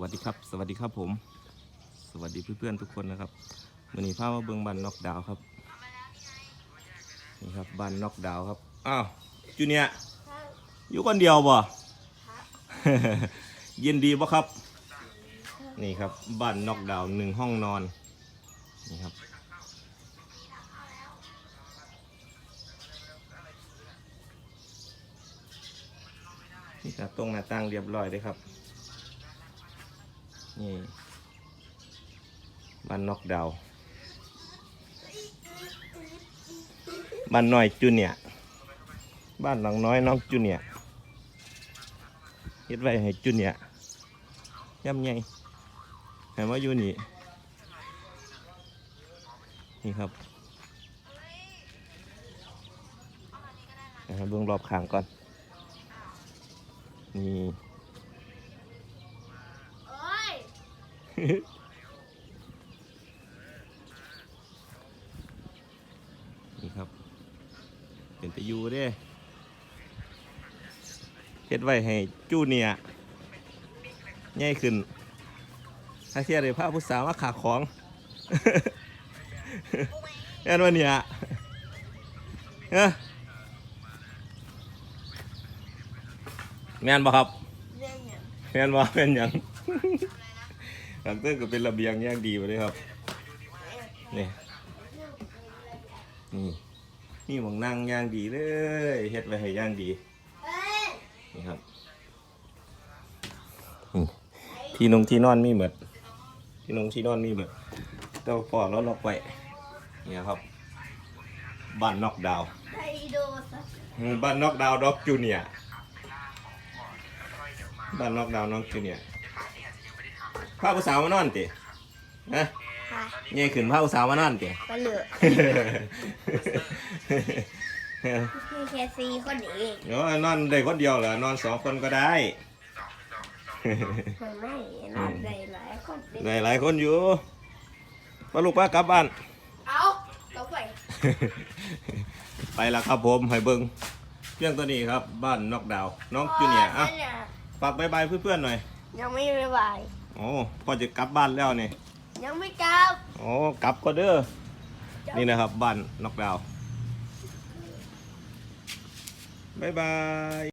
วัสดีครับ สวัสดีครับผม สวัสดีเพื่อนๆทุกคนนะครับวันนี้พามาเบิ่งบันน็อกดาวครับนี่ครับบันน็อกดาวครับอ้าวจูเนียอยู่คนเดียวบ่เย็นดีบ่ครับ นี่ครับบ้านน็อกดาวหนึ่งห้องนอนนี่ครับนี่ครับตรงหน้าต่างเรียบร้อยเลยครับ นี่บ้านนอกดาวบ้านน้อยจูเนียบ้านหลังน้อยน้องจูเนียเฮ็ดไว้ให้จูเนียย่ำใหญ่ให้มาอยู่นี่นี่ครับนะครับเบื้องรอบข้างก่อน นี่ โอ้ย นี่ครับ เป็นตะยูเด้เฮ็ดไว้ให้จูเนียร์ใหญ่ขึ้น ถ้าเทียบเลยพาผู้สาวมาขาของแอนว่าเนี่ยเอ้อแม่นบ่ครับเรื่องอย่างแม่นบ่แม่นหยัง หลังเต้นก็เป็นระเบียงอย่างดีไปเลยครับนี่นี่นี่หมองนั่งอย่างดีเลยเฮ็ดไว้ให้อย่างดีเอ้ยนี่ครับอืมที่นงที่นอนมีหมดที่นงที่นอนมีหมดเต้าปอแล้วล็อกไว้เนี่ยครับบ้านนอกดาวน์ไดโดสัตว์อืมบ้านนอกดาวน์ด็อกจูเนียร์บ้านนอกดาวน์น้องจูเนียร์ พาผู้สาวมานอนติฮะค่ะเงี้ยขึ้นพาผู้สาวมานอนติไปเหลือพี่แค่ซีคนเองเดี๋ยวนอนได้คนเดียวเหรอนอนสองคนก็ได้ ทำไมนอนได้หลายคนเด็กได้หลายคนอยู่ป้าลูกป้ากลับบ้าน เอาต่อไปไปแล้วครับผมให้เบิ้งเพียงตัวนี้ครับบ้านนอกดาวน์น้องจูเนียร์อะพ่เนี่ยฝากบายบายเพื่อนๆหน่อย ยังไม่ระบาย โอ้พ่อจะกลับบ้านแล้วนี่ยังไม่กลับโอ้กลับก็เด้อนี่นะครับบ้านนอกดาวน์บายบาย